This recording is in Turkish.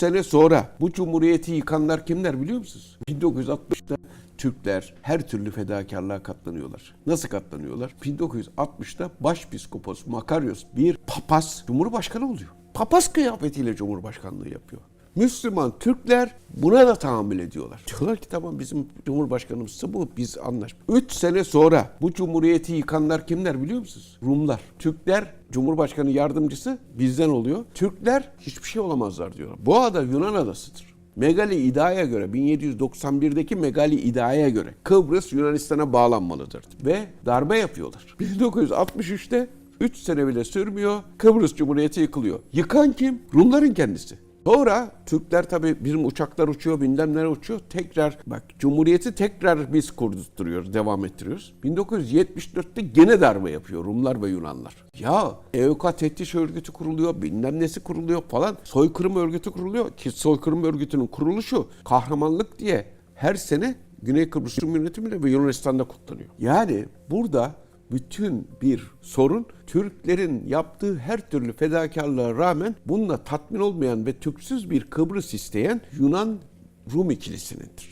sene sonra bu cumhuriyeti yıkanlar kimler biliyor musunuz? 1960'ta Türkler her türlü fedakarlığa katlanıyorlar. Nasıl katlanıyorlar? 1960'ta Başpiskopos Makarios bir papaz Cumhurbaşkanı oluyor. Papaz kıyafetiyle Cumhurbaşkanlığı yapıyor. Müslüman Türkler buna da tahammül ediyorlar. Diyorlar ki tamam bizim Cumhurbaşkanımızsa bu biz anlaş. 3 sene sonra bu cumhuriyeti yıkanlar kimler biliyor musunuz? Rumlar. Türkler Cumhurbaşkanı yardımcısı bizden oluyor. Türkler hiçbir şey olamazlar diyorlar. Bu ada Yunan adasıdır. Megali İda'ya göre 1791'deki Megali İda'ya göre Kıbrıs Yunanistan'a bağlanmalıdır ve darbe yapıyorlar. 1963'te 3 sene bile sürmüyor Kıbrıs Cumhuriyeti yıkılıyor. Yıkan kim? Rumların kendisi. Sonra Türkler tabii bizim uçaklar uçuyor, bilmem uçuyor. Tekrar bak Cumhuriyeti tekrar biz kurdurtuyoruz, devam ettiriyoruz. 1974'te gene darbe yapıyor Rumlar ve Yunanlar. Ya EOK Teftiş Örgütü kuruluyor, bilmem nesi kuruluyor falan. Soykırım örgütü kuruluyor ki soykırım örgütünün kuruluşu kahramanlık diye her sene Güney Kıbrıs Rum yönetimiyle ve Yunanistan'da kutlanıyor. Yani burada bütün bir sorun Türklerin yaptığı her türlü fedakarlığa rağmen bununla tatmin olmayan ve Türksüz bir Kıbrıs isteyen Yunan Rum ikilisinindir.